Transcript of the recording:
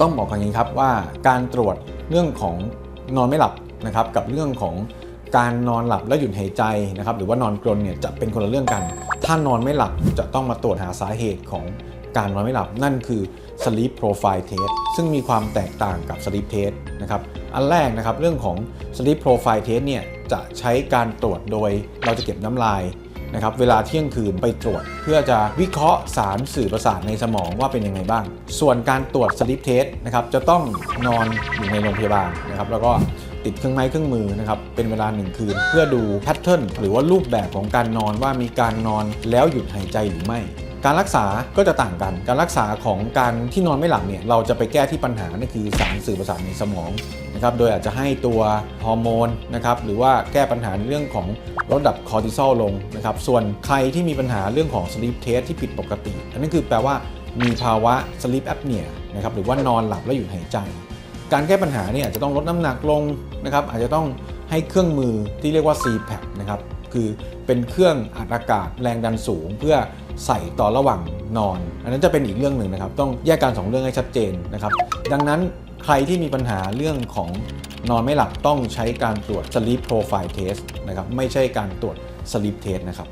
ต้องบอกอย่างนี้ครับว่าการตรวจเรื่องของนอนไม่หลับนะครับกับเรื่องของการนอนหลับและหยุดหายใจนะครับหรือว่านอนกรนเนี่ยจะเป็นคนละเรื่องกัน ถ้านอนไม่หลับจะต้องมาตรวจหาสาเหตุของการนอนไม่หลับนั่นคือ sleep profile test ซึ่งมีความแตกต่างกับ sleep test นะครับอันแรกนะครับเรื่องของ sleep profile test เนี่ยจะใช้การตรวจโดยเราจะเก็บน้ำลาย นะครับเวลาเที่ยงคืนไปตรวจ เพื่อจะวิเคราะห์สารสื่อประสาทในสมองว่าเป็นยังไงบ้าง ส่วนการตรวจสลิปเทสนะครับจะต้องนอนอยู่ในโรงพยาบาลนะครับแล้วก็ติดเครื่องไม้เครื่องมือนะครับเป็นเวลาหนึ่งคืน เพื่อดูแพทเทิร์นหรือว่ารูปแบบของการนอนว่ามีการนอนแล้วหยุดหายใจหรือไม่ การรักษาก็จะต่างกัน การรักษาของการที่นอนไม่หลับเนี่ยเราจะไปแก้ที่ปัญหานั่นคือสารสื่อประสาทในสมองนะครับโดยอาจจะให้ตัวฮอร์โมนนะครับหรือว่าแก้ปัญหาในเรื่องของลดดับคอร์ติซอลลงนะครับส่วนใครที่มีปัญหาเรื่องของ sleep test ที่ผิดปกติ อันนั้นคือแปลว่ามีภาวะ sleep apnea นะครับหรือว่านอนหลับและหยุดหายใจ การแก้ปัญหาเนี่ยอาจจะต้องลดน้ำหนักลงนะครับอาจจะต้องให้เครื่องมือที่เรียกว่า CPAP นะครับคือเป็นเครื่องอัดอากาศแรงดันสูง เพื่อ ใส่ต่อระหว่างนอน อันนั้นจะเป็นอีกเรื่องหนึ่งนะครับ ต้องแยกการสองเรื่องให้ชัดเจนนะครับ ดังนั้นใครที่มีปัญหาเรื่องของนอนไม่หลับต้องใช้การตรวจ sleep profile test นะครับ ไม่ใช่การตรวจ sleep test นะครับ